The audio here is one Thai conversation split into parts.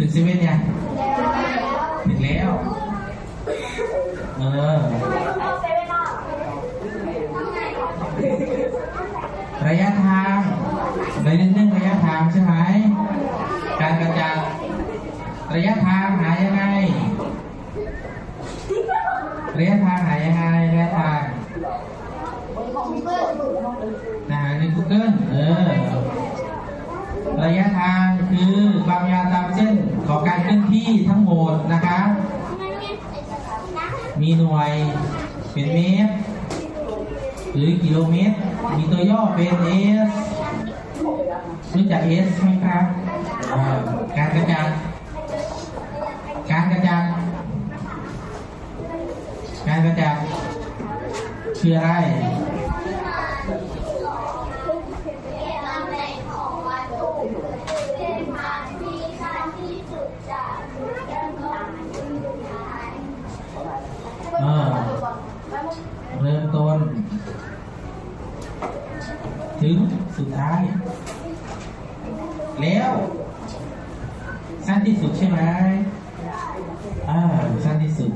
ถึงเซเว่นยังถึงแล้ว เออระยะทางในเรื่งระยะทางใช่ไหมการกระจายระยะทางหายังไง ระยะทางหายังไงระยะทางนะหาใน Google เออ ระยะทางคือความยาวตามเส้น ของการเคลื่อนที่ทั้งหมดนะคะ มีหน่วยเป็นเมตร หรือกิโลเมตร มีตัวย่อเป็น S รู้จัก S ไหมครับการกระจายการกระจายการกระจายคืออะไร เออ เริ่มต้น ถึงสุดท้าย แล้วสั้นที่สุดใช่ไหมอ่าสั้นที่สุด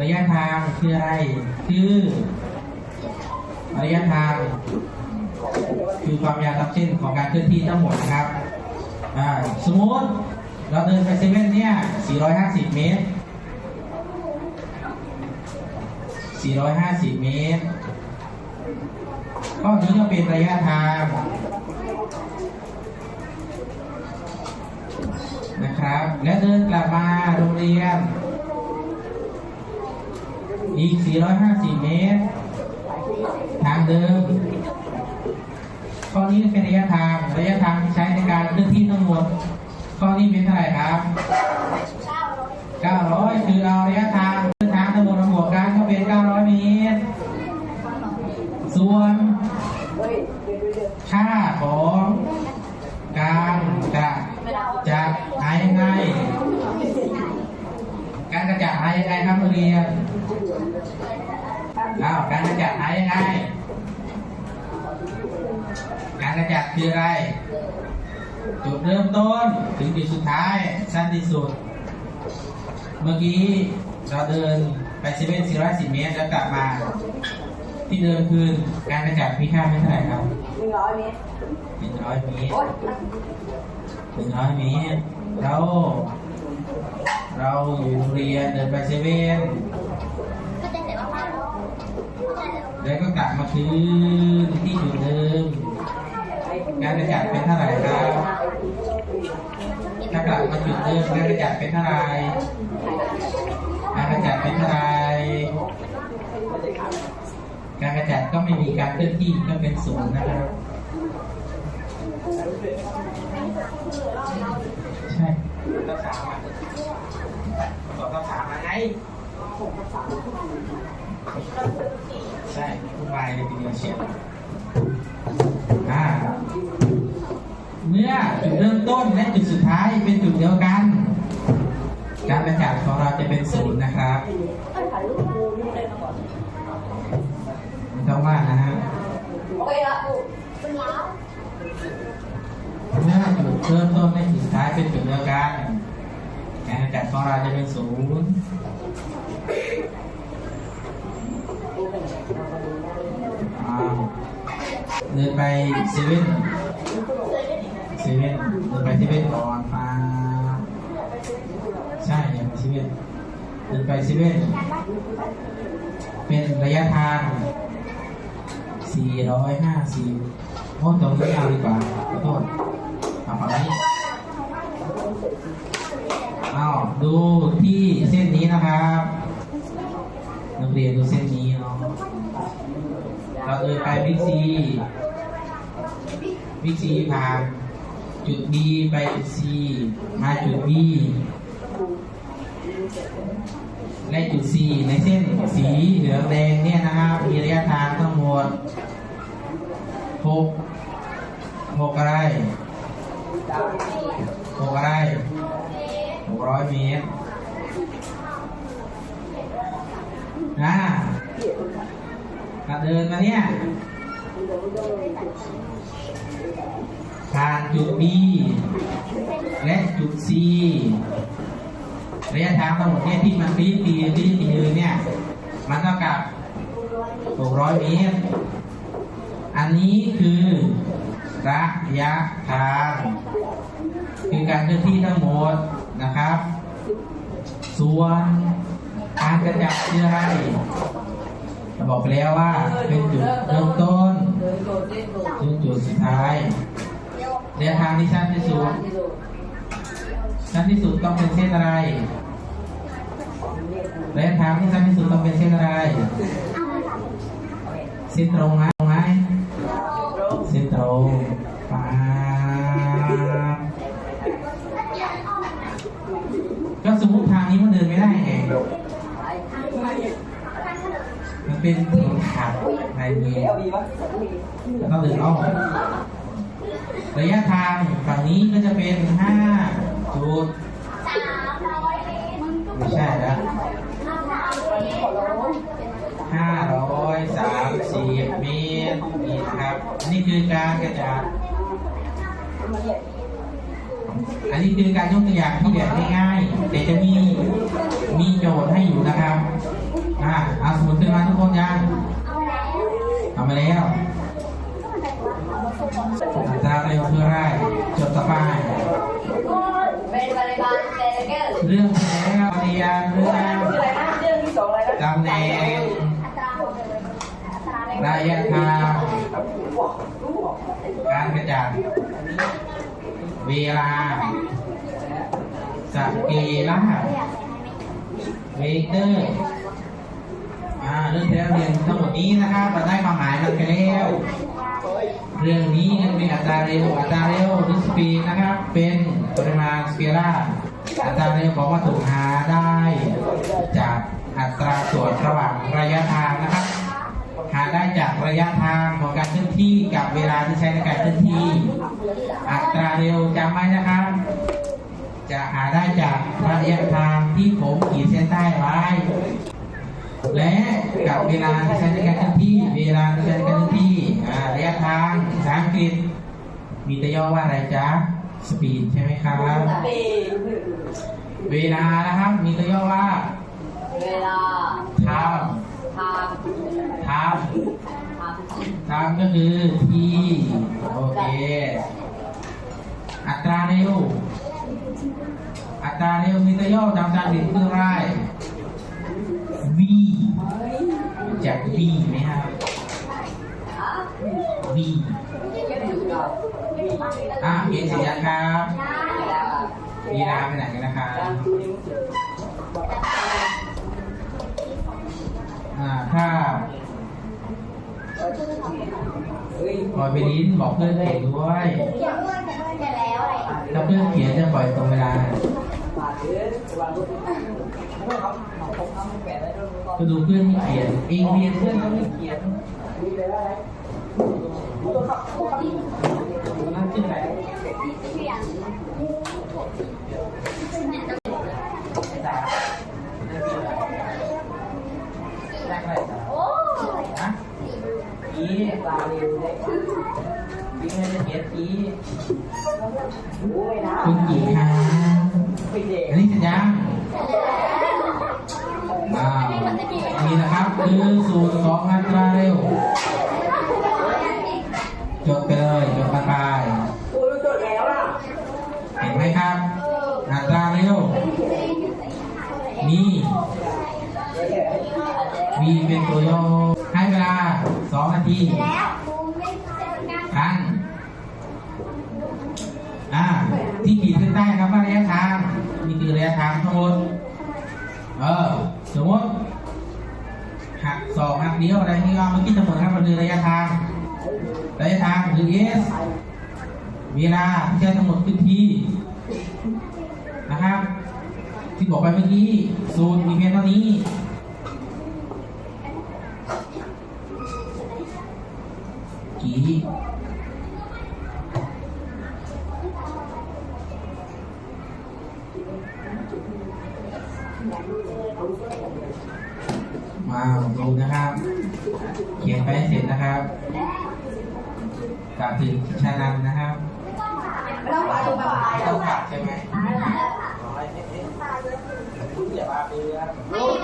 ระยะทางคืออะไร คือระยะทาง คือความยาวตามเส้นของการเคลื่อนที่ทั้งหมดนะครับอ่าสมมติเราเดินไปเซเว่นเนี่ย 450 เมตร 450 เมตร ก็นี้ก็เป็นระยะทางนะครับ และเดินกลับมาโรงเรียน อีก 450 เมตร ทางเดิมข้อนี้เป็นระยะทาง ระยะทางที่ใช้ในการเคลื่อนที่ทั้งหมดข้อนี้เป็นเท่าไหร่ครับ900คือเอาระยะทางเดินทางทั้งหมดมาบวกกันก็เป็น 900 เมตร ส่วนค่าของการกระจัดหายังไง การกระจัดหายังไงครับเรียนอ้าวการกระจัดหายังไง การกระจัดคืออะไร จุดเริ่มต้นถึงจุดสุดท้ายสั้นที่สุด เมื่อกี้เราเดินไปเซเว่น410เมตรแล้วกลับมา ที่เดิมคือการกระจัดมีค่าเป็นเท่าไหร่ครับหนึ่งร้อยเมตร100เมตรโอ๊ย100เมตรเราเราอยู่โรงเรียนเดินไปเซเว่นแล้วก็กลับมาคืนที่จุดเดิมการกระจัดเป็นเท่าไหร่ครับถ้ากลับมาจุดเดิมการกระจัดเป็นเท่าไหร่การกระจัดเป็นเท่าไหร่ การกระจัดก็ไม่มีการเคลื่อนที่ก็เป็นศูนย์นะครับใช่ต้องถามมาตอบคำถามมาไงใช่ผู้ชายในทีเดียวเชียวอ่าเมื่อจุดเริ่มต้นและจุดสุดท้ายเป็นจุดเดียวกัน การกระจัดของเราจะเป็นศูนย์นะครับ ถ่ายรูปกูนี่เลยมาก่อนไม่ต้องว่านะฮะโอเคละกูเมื่อจุดเริ่มต้นและจุดสุดท้ายเป็นจุดเดียวกันการจัดของเราจะเป็นศูนย์เดินไปเซเว่นเซเว่นเดินไปเซเว่นก่อนมาใช่เดินไปเซเว่นเดินไปเซเว่นเป็นระยะทาง 450โอ้ตรงนี้เอาดีกว่าขอโทษเอาฝั่งนี้เอาดูที่เส้นนี้นะครับนักเรียนดูเส้นนี้เนาะเราเดินไปบิ๊กซีบิ๊กซีผ่านจุด B ไปจุด C มาจุด B และจุด C ในเส้นสีเหลืองแดงเนี่ยนะครับมีระยะทางทั้ง หกหกอะไรหกอะไรหกร้อยเมตรนะถ้าเดินมาเนี่ยผ่านจุด B และจุด c ระยะทางทั้งหมดเนี่ยที่มันรีดตีรีดตีเลยเนี่ย มันเท่ากับ 600 เมตร อันนี้คือระยะทางคือการเคลื่อนที่ทั้งหมดนะครับ ส่วนการกระจัดคืออะไรบอกไปแล้วว่าเป็นจุดเริ่มต้นเดินโดดเล่นโดดถึงจุดสุดท้ายระยะทางที่สั้นที่สุดที่โดดสั้นที่สุดต้องเป็นเส้นอะไรระยะทางที่สั้นที่สุดต้องเป็นเส้นอะไร ส้นตรงไหมตรงไหมส้นตรงป๊าก็สมมติทางนี้มันเดินไม่ได้ไงมันเป็นถนนขาดในเมืองเอาดีปะต้องเดินอ้อมระยะทางฝั่งนี้ก็จะเป็นห้าจุดไม่ใช่แล้วห้าร้อยสามสิบเมตรนี่นะ ครับอันนี้คือการกระจาดอันนี้คือการยกตัวอย่างที่แบบง่ายๆแต่จะมีมีโจทย์ให้อยู่นะครับอ่าเอาสมุดขึ้นมาทุกคนยังเอามาแล้วอัตราเร็วคืออะไรจดต่อไปเป็นบริการเซเกอร์เรื่องที่แล้วเรียนเรื่องชื่ออะไรนะเรื่องที่สองอะไรนะตำแหน่งระยะทาง การกระจัดเวลาสเกลาเวเตอร์อ่าเรื่องที่แล้วเรียนทั้งหมดนี้นะครับเราได้ความหมายมันไปแล้วเรื่องนี้มันเป็นอัตราเร็วอัตราเร็วหรือสปีดนะครับ เป็นปริมาณสเกลาร์อัตราเร็วของวัตถุหาได้ จากอัตราส่วนระหว่างระยะทางนะครับ หาได้จากระยะทางของการเคลื่อนที่กับเวลาที่ใช้ในการเคลื่อนที่ อัตราเร็วจำไว้นะครับ จะหาได้จากระยะทางที่ผมขีดเส้นใต้ไว้ และกับเวลาที่ใช้ในการเคลื่อนที่ เวลาที่ใช้ในการเคลื่อนที่อ่าระยะทางภาษาอังกฤษมีตัวย่อว่าอะไรจ๊ะ speed ใช่ไหมครับปีเวลานะครับ มีตัวย่อว่า เวลา time ทาง time ทางก็คือ t โอเค อัตราเร็ว อัตราเร็วมีตัวย่อจำจำถึงคืออะไร v จาก v ไหมครับ v อะเขียนเสร็จยังครับเวลาไปไหนกันนะครับอ่าถ้า ปล่อยไปลิ้นบอกเพื่อนเขียนด้วยถ้าเพื่อนเขียนจะปล่อยตรงเวลาก็ดูเพื่อนที่เขียนเองเรียนเพื่อนก็ไม่เขียนนั่นชื่ออะไรสามแรกอะไรสามฮะ อีตาเร็วเลยอีไม่ได้เขียนอีคุณกี่ครั้งอันนี้เสร็จยังอ่านี่นะครับคือสูตรของอัตราเร็วจดไปเลยจดไปไปเห็นไหมครับอัตราเร็วมีมีเป็นตัวย่อ ลาสองนาทีครั้งอ่า ที่ขีดเส้นใต้ครับว่าระยะทางนี่คือระยะทางทั้งหมด เออ สมมติหักสองหักเดียวอะไรนี่ก็เมื่อกี้ทั้งหมดครับมันคือระยะทาง ระยะทางคือ s เวลาที่ใช้ทั้งหมดคือ t นะครับ ที่บอกไปเมื่อกี้ สูตรมีเพียงเท่านี้ กี่ มาดูนะครับ เขียนไปให้เสร็จนะครับกลับถึงชานันนะครับไม่ต้องปัดตัวปัดไม่ต้องปัดใช่ไหมอ่าแล้วร้อยเอ๊ะเอ๊ะอย่ามาเพื่อนไม่ไม่ว่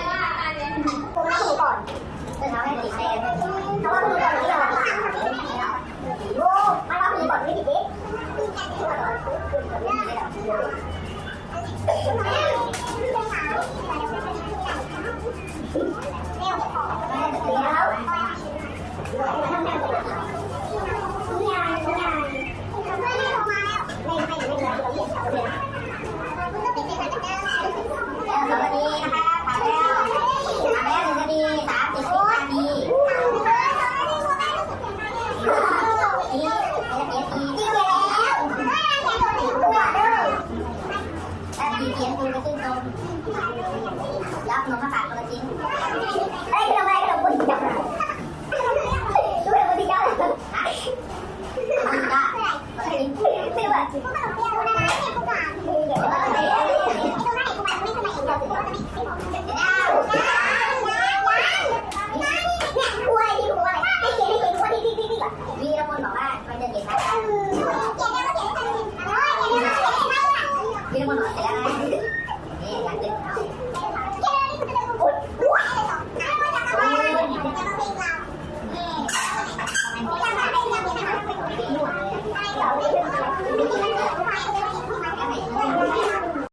แล้วขนมมาฝากคนละชิ้นไอ้ขนมอะไรขนมบุญจับดูเลยบุญจับเลยไม่ว่าพวกขนมเปี๊ยะนะเนี่ยพวกหวานมีคนบอกว่ามันจะเห็นนะ